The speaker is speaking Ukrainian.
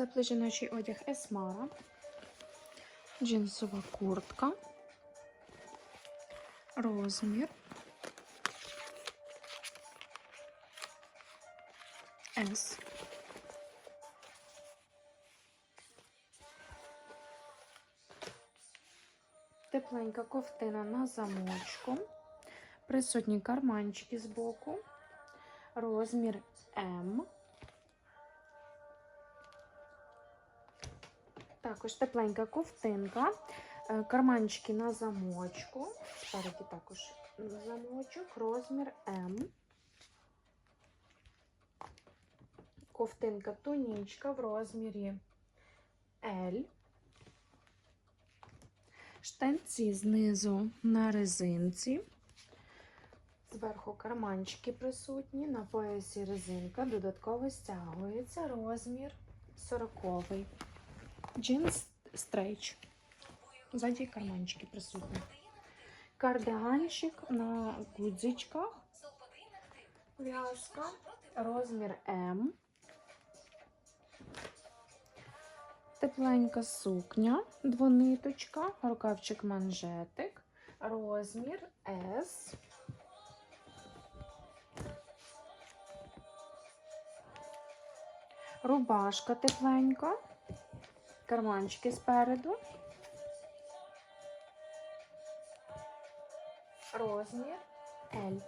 Теплий жіночий одяг Есмара. Джинсова куртка. Розмір. С. Тепленька ковтина на замочку. Присутні карманчики з боку. Розмір М. Також тепленька ковтинка. Е, Карманчики на замочку. Спереді також замочок. Розмір М. Ковтинка тонічка в розмірі L. Штанці знизу на резинці. Зверху карманчики присутні, на поясі резинка, додатково стягується розмір 40 Джинс стрейч. Ззаді карманчики присутні. Кардиганчик на гудзичках. В'язка. Розмір М. Тепленька сукня, двониточка, рукавчик манжетик, розмір S. Рубашка тепленька, карманчики спереду. Розмір L.